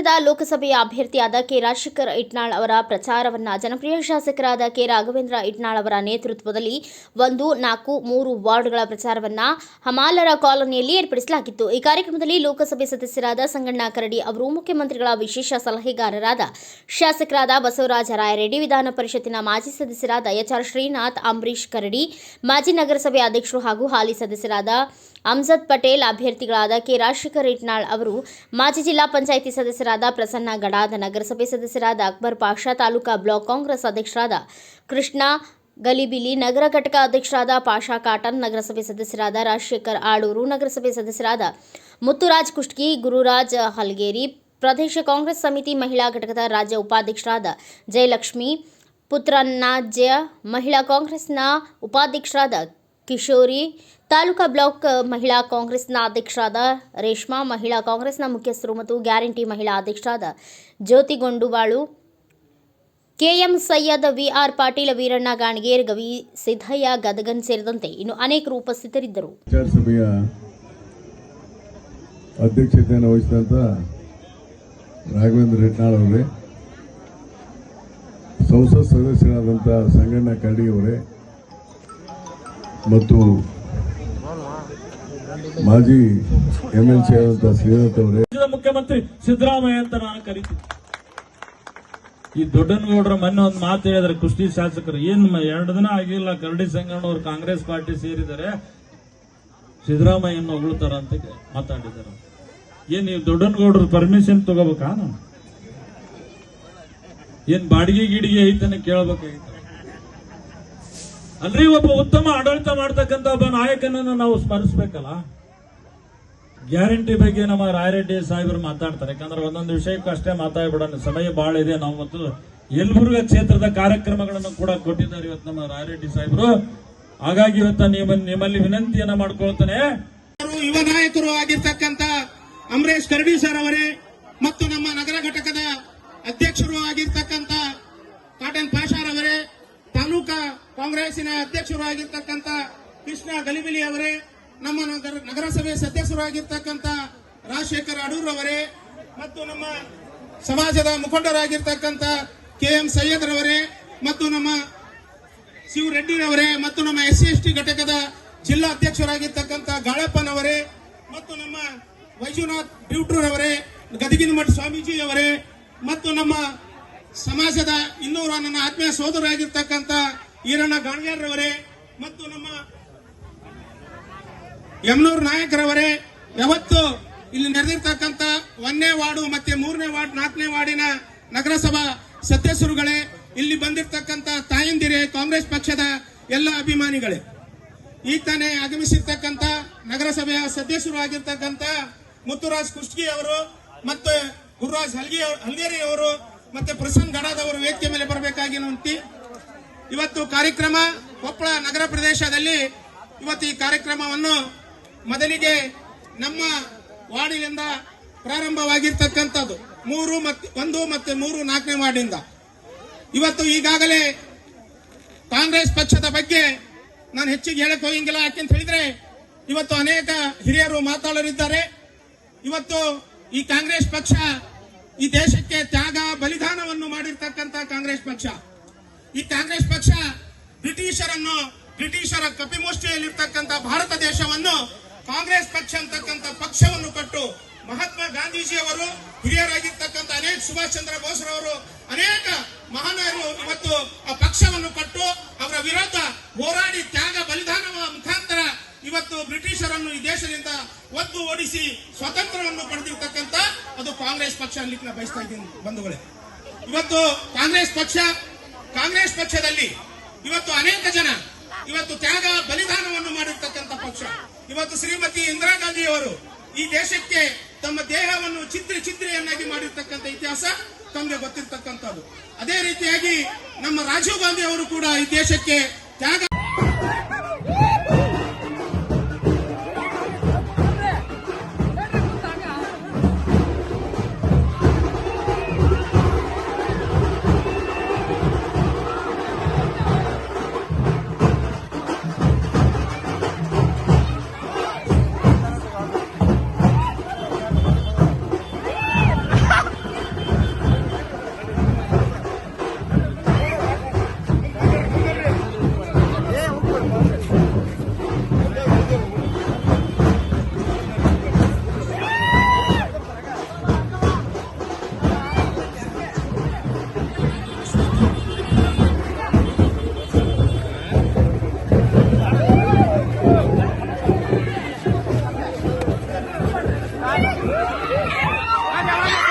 ಲೋಕಸಭೆಯ ಅಭ್ಯರ್ಥಿಯಾದ ಕೆ ರಾಜಶೇಖರ್ ಇಟ್ನಾಳ್ ಅವರ ಪ್ರಚಾರವನ್ನ ಜನಪ್ರಿಯ ಶಾಸಕರಾದ ಕೆ ರಾಘವೇಂದ್ರ ಇಟ್ನಾಳ್ ಅವರ ನೇತೃತ್ವದಲ್ಲಿ ಒಂದು, ನಾಲ್ಕು, ಮೂರು ವಾರ್ಡ್ಗಳ ಪ್ರಚಾರವನ್ನ ಹಮಾಲರ ಕಾಲೋನಿಯಲ್ಲಿ ಏರ್ಪಡಿಸಲಾಗಿತ್ತು. ಈ ಕಾರ್ಯಕ್ರಮದಲ್ಲಿ ಲೋಕಸಭೆ ಸದಸ್ಯರಾದ ಸಂಗಣ್ಣ ಕರಡಿ ಅವರು, ಮುಖ್ಯಮಂತ್ರಿಗಳ ವಿಶೇಷ ಸಲಹೆಗಾರರಾದ ಶಾಸಕರಾದ ಬಸವರಾಜ ರಾಯರೆಡ್ಡಿ, ವಿಧಾನ ಪರಿಷತ್ತಿನ ಮಾಜಿ ಸದಸ್ಯರಾದ ಎಚ್ ಆರ್ ಶ್ರೀನಾಥ್ ಅಂಬರೀಶ್ ಕರಡಿ, ಮಾಜಿ ನಗರಸಭೆ ಅಧ್ಯಕ್ಷರು ಹಾಗೂ ಹಾಲಿ ಸದಸ್ಯರಾದ ಅಮ್ಜದ್ ಪಟೇಲ್ ಅಭ್ಯರ್ಥಿಗಳಾದ ಕೆ ರಾಜಶೇಖರ್ ಇಟ್ನಾಳ್ ಅವರು, ಮಾಜಿ ಜಿಲ್ಲಾ ಪಂಚಾಯಿತಿ ಸದಸ್ಯರಾದ ಪ್ರಸನ್ನ ಗಡಾದ ನಗರಸಭೆ ಸದಸ್ಯರಾದ ಅಕ್ಬರ್ ಪಾಷಾ ತಾಲೂಕಾ ಬ್ಲಾಕ್ ಕಾಂಗ್ರೆಸ್ ಅಧ್ಯಕ್ಷರಾದ ಕೃಷ್ಣ ಗಲಿಬಿಲಿ, ನಗರ ಘಟಕ ಅಧ್ಯಕ್ಷರಾದ ಪಾಷಾ ಕಾಟನ್, ನಗರಸಭೆ ಸದಸ್ಯರಾದ ರಾಜಶೇಖರ್ ಆಳೂರು, ನಗರಸಭೆ ಸದಸ್ಯರಾದ ಮುತ್ತುರಾಜ್ ಕುಷ್ಟಗಿ, ಗುರುರಾಜ್ ಹಲ್ಗೇರಿ, ಪ್ರದೇಶ ಕಾಂಗ್ರೆಸ್ ಸಮಿತಿ ಮಹಿಳಾ ಘಟಕದ ರಾಜ್ಯ ಉಪಾಧ್ಯಕ್ಷರಾದ ಜಯಲಕ್ಷ್ಮಿ ಪುತ್ರನ್ನಾಜ್ಯ ಮಹಿಳಾ ಕಾಂಗ್ರೆಸ್ನ ಉಪಾಧ್ಯಕ್ಷರಾದ ಕಿಶೋರಿ, ತಾಲೂಕಾ ಬ್ಲಾಕ್ ಮಹಿಳಾ ಕಾಂಗ್ರೆಸ್ನ ಅಧ್ಯಕ್ಷರಾದ ರೇಷ್ಮಾ, ಮಹಿಳಾ ಕಾಂಗ್ರೆಸ್ನ ಮುಖ್ಯಸ್ಥರು ಮತ್ತು ಗ್ಯಾರಂಟಿ ಮಹಿಳಾ ಅಧ್ಯಕ್ಷರಾದ ಜ್ಯೋತಿ ಗೊಂಡುವಾಳು, ಕೆಎಂ ಸೈಯದ್ ವಿಆರ್ ಪಾಟೀಲ್, ವೀರಣ್ಣ ಗಾಣಿಗೇರ್, ಗವಿ ಸಿದ್ದಯ್ಯ ಗದಗನ್ ಸೇರಿದಂತೆ ಇನ್ನು ಅನೇಕರು ಉಪಸ್ಥಿತರಿದ್ದರು. ಅಧ್ಯಕ್ಷತೆಯನ್ನು ವಹಿಸಿದಂತ ರಾಘವೇಂದ್ರ ಹೆಟ್ನಾಳ್ ಅವರೇ, ಸಂಸತ್ ಸದಸ್ಯರಾದಂಥ ಸಂಗಣ್ಣ ಕರಡಿ ಮತ್ತು ಮಾಜಿ ಎಂ ಎಲ್ ಸಿ ಆದಂತಹ ಶ್ರೀನಾಥ್ ಅವರೇ. ಮುಖ್ಯಮಂತ್ರಿ ಸಿದ್ದರಾಮಯ್ಯ ಅಂತ ನಾನು ಕರಿತೀನಿ. ಈ ದೊಡ್ಡನಗೌಡರ ಮೊನ್ನೆ ಒಂದು ಮಾತು ಹೇಳಿದ್ರೆ ಕುಸ್ತಿ ಶಾಸಕರು. ಏನ್ ಎರಡು ದಿನ ಆಗಿಲ್ಲ, ಕರಡಿ ಸಂಗಣ್ಣವ್ರು ಕಾಂಗ್ರೆಸ್ ಪಾರ್ಟಿ ಸೇರಿದರೆ ಸಿದ್ದರಾಮಯ್ಯನ ಹೊಗಳತಾರ ಅಂತ ಮಾತಾಡಿದ್ದಾರೆ. ಏನ್ ನೀವು ದೊಡ್ಡನಗೌಡರು ಪರ್ಮಿಷನ್ ತಗೋಬೇಕಾ? ಏನ್ ಬಾಡಿಗೆ ಗಿಡಿಗೆ ಐತನ ಕೇಳಬೇಕಾಗಿತ್ತ. ಅಲ್ರಿ ಒಬ್ಬ ಉತ್ತಮ ಆಡಳಿತ ಮಾಡ್ತಕ್ಕಂಥ ಒಬ್ಬ ನಾಯಕನನ್ನು ನಾವು ಸ್ಮರಿಸ್ಬೇಕಲ್ಲ? ಗ್ಯಾರಂಟಿ ಬಗ್ಗೆ ನಮ್ಮ ರಾಯರೆಡ್ಡಿ ಸಾಹೇಬರು ಮಾತಾಡ್ತಾರೆ. ಯಾಕಂದ್ರೆ ಒಂದೊಂದು ವಿಷಯಕ್ಕೂ ಅಷ್ಟೇ ಮಾತಾಡ್ಬಿಡೋಣ. ಸಮಯ ಬಹಳ ಇದೆ. ನಾವು ಮತ್ತು ಯಲಬುರ್ಗ ಕ್ಷೇತ್ರದ ಕಾರ್ಯಕ್ರಮಗಳನ್ನು ಕೂಡ ಕೊಟ್ಟಿದ್ದಾರೆ ಇವತ್ತು ನಮ್ಮ ರಾಯರೆಡ್ಡಿ ಸಾಹೇಬರು. ಹಾಗಾಗಿ ಇವತ್ತು ನಿಮ್ಮ, ನಿಮ್ಮಲ್ಲಿ ವಿನಂತಿಯನ್ನ ಮಾಡ್ಕೊಳ್ತಾನೆ. ಯುವ ನಾಯಕರು ಆಗಿರ್ತಕ್ಕಂಥ ಅಮರೇಶ್ ಕರಡಿ ಸರ್ ಅವರೇ ಮತ್ತು ನಮ್ಮ ನಗರ ಘಟಕದ ಅಧ್ಯಕ್ಷರು ಆಗಿರ್ತಕ್ಕಂಥ ಕಾಟನ್ ಪಾಷಾರ್ ಅವರೇ ತಾಲೂಕಾ ಕಾಂಗ್ರೆಸ್ಸಿನ ಅಧ್ಯಕ್ಷರು ಕೃಷ್ಣ ಗಲಿಬಿಲಿ ಅವರೇ, ನಮ್ಮ ನಗರ, ನಗರಸಭೆ ಸದಸ್ಯರು ಆಗಿರ್ತಕ್ಕಂಥ ರಾಜಶೇಖರ್ ಅಡೂರ್ ಅವರೇ ಮತ್ತು ನಮ್ಮ ಸಮಾಜದ ಮುಖಂಡರಾಗಿರ್ತಕ್ಕಂಥ ಕೆ ಎಂ ಸೈಯದ್ ಮತ್ತು ನಮ್ಮ ಶಿವ ರೆಡ್ಡಿರವರೇ ಮತ್ತು ನಮ್ಮ ಎಸ್ ಸಿ ಎಸ್ ಟಿ ಘಟಕದ ಜಿಲ್ಲಾ ಅಧ್ಯಕ್ಷರಾಗಿರ್ತಕ್ಕಂಥ ಗಾಳಪ್ಪನವರೇ ಮತ್ತು ನಮ್ಮ ವೈಜುನಾಥ್ ಡ್ಯೂಟ್ರವರೇ ಗದಗಿನ ಮಠ ಸ್ವಾಮೀಜಿ ಅವರೇ ಮತ್ತು ನಮ್ಮ ಸಮಾಜದ ಇನ್ನೂರ ನನ್ನ ಆತ್ಮೀಯ ಸೋದರಾಗಿರ್ತಕ್ಕಂಥ ಈರಣ್ಣ ಗಾಣಿಗಾರ್ರವರೇ ಮತ್ತು ನಮ್ಮ ಯಮನೂರ್ ನಾಯಕರವರೇ, ಯಾವತ್ತು ಇಲ್ಲಿ ನಡೆದಿರ್ತಕ್ಕಂಥ ಒಂದನೇ ವಾರ್ಡು ಮತ್ತೆ ಮೂರನೇ ವಾರ್ಡ್, ನಾಲ್ಕನೇ ವಾರ್ಡಿನ ನಗರಸಭಾ ಸದಸ್ಯರುಗಳೇ, ಇಲ್ಲಿ ಬಂದಿರತಕ್ಕಂಥ ತಾಯಂದಿರೇ, ಕಾಂಗ್ರೆಸ್ ಪಕ್ಷದ ಎಲ್ಲ ಅಭಿಮಾನಿಗಳೇ. ಈ ತಾನೇ ಆಗಮಿಸಿರ್ತಕ್ಕಂಥ ನಗರಸಭೆಯ ಸದಸ್ಯರು ಆಗಿರ್ತಕ್ಕಂತ ಮುತ್ತುರಾಜ್ ಕುಷ್ಟಗಿ ಅವರು ಮತ್ತು ಗುರುರಾಜ್ ಹಲ್ಗಿ ಹಲ್ಗೇರಿ ಅವರು ಮತ್ತೆ ಪ್ರಸನ್ನ ಗಡಾದವರು ವೇದಿಕೆ ಮೇಲೆ ಬರಬೇಕಾಗಿ ವಿನಂತಿ ಇವತ್ತು ಕಾರ್ಯಕ್ರಮ ಕೊಪ್ಪಳ ನಗರ ಪ್ರದೇಶದಲ್ಲಿ ಇವತ್ತು ಈ ಕಾರ್ಯಕ್ರಮವನ್ನು ಮೊದಲಿಗೆ ನಮ್ಮ ವಾರ್ಡಿನಿಂದ ಪ್ರಾರಂಭವಾಗಿರ್ತಕ್ಕಂಥದ್ದು. ಮೂರು ಮತ್ತೆ ಒಂದು ಮತ್ತೆ ಮೂರು ನಾಲ್ಕನೇ ವಾರ್ಡಿಂದ. ಇವತ್ತು ಈಗಾಗಲೇ ಕಾಂಗ್ರೆಸ್ ಪಕ್ಷದ ಬಗ್ಗೆ ನಾನು ಹೆಚ್ಚಿಗೆ ಹೇಳಕ್ ಹೋಗಿಂಗಿಲ್ಲ. ಯಾಕೆಂತ ಹೇಳಿದ್ರೆ ಇವತ್ತು ಅನೇಕ ಹಿರಿಯರು ಮಾತಾಡಲಿದ್ದಾರೆ. ಇವತ್ತು ಈ ಕಾಂಗ್ರೆಸ್ ಪಕ್ಷ ಈ ದೇಶಕ್ಕೆ ತ್ಯಾಗ, ಬಲಿದಾನವನ್ನು ಮಾಡಿರ್ತಕ್ಕಂಥ ಕಾಂಗ್ರೆಸ್ ಪಕ್ಷ. ಈ ಕಾಂಗ್ರೆಸ್ ಪಕ್ಷ ಬ್ರಿಟಿಷರನ್ನು, ಬ್ರಿಟಿಷರ ಕಪಿಮುಷ್ಟಿಯಲ್ಲಿರ್ತಕ್ಕಂಥ ಭಾರತ ದೇಶವನ್ನು ಕಾಂಗ್ರೆಸ್ ಪಕ್ಷ ಅಂತಕ್ಕಂಥ ಪಕ್ಷವನ್ನು ಕಟ್ಟು ಮಹಾತ್ಮ ಗಾಂಧೀಜಿ ಅವರು ಹಿರಿಯರಾಗಿರ್ತಕ್ಕಂಥ ಅನೇಕ ಸುಭಾಷ್ ಚಂದ್ರ ಬೋಸ್ರವರು ಅನೇಕ ಮಹಾನರು ಮತ್ತು ಆ ಪಕ್ಷವನ್ನು ಕೊಟ್ಟು ಅವರ ವಿರೋಧ ಹೋರಾಡಿ ತ್ಯಾಗ, ಬಲಿದಾನವ ಮುಖಾಂತರ ಇವತ್ತು ಬ್ರಿಟಿಷರನ್ನು ಈ ದೇಶದಿಂದ ಒದ್ದು ಓಡಿಸಿ ಸ್ವಾತಂತ್ರ್ಯವನ್ನು ಪಡೆದಿರ್ತಕ್ಕಂಥ ಅದು ಕಾಂಗ್ರೆಸ್ ಪಕ್ಷ ಅನ್ಲಿಕ್ಕೆ ಬಯಸ್ತಾ ಇದ್ದೀನಿ, ಬಂಧುಗಳೇ. ಇವತ್ತು ಕಾಂಗ್ರೆಸ್ ಪಕ್ಷ, ಕಾಂಗ್ರೆಸ್ ಪಕ್ಷದಲ್ಲಿ ಇವತ್ತು ಅನೇಕ ಜನ ಇವತ್ತು ತ್ಯಾಗ ಬಲಿದಾನವನ್ನು ಮಾಡಿರ್ತಕ್ಕಂಥ ಪಕ್ಷ. ಇವತ್ತು ಶ್ರೀಮತಿ ಇಂದಿರಾ ಗಾಂಧಿ ಅವರು ಈ ದೇಶಕ್ಕೆ ತಮ್ಮ ದೇಹವನ್ನು ಚಿತ್ರಿ ಚಿತ್ರೆಯನ್ನಾಗಿ ಮಾಡಿರ್ತಕ್ಕಂಥ ಇತಿಹಾಸ ತಮಗೆ ಗೊತ್ತಿರ್ತಕ್ಕಂಥದ್ದು. ಅದೇ ರೀತಿಯಾಗಿ ನಮ್ಮ ರಾಜೀವ್ ಗಾಂಧಿ ಅವರು ಕೂಡ ಈ ದೇಶಕ್ಕೆ ತ್ಯಾಗ Olha, olha!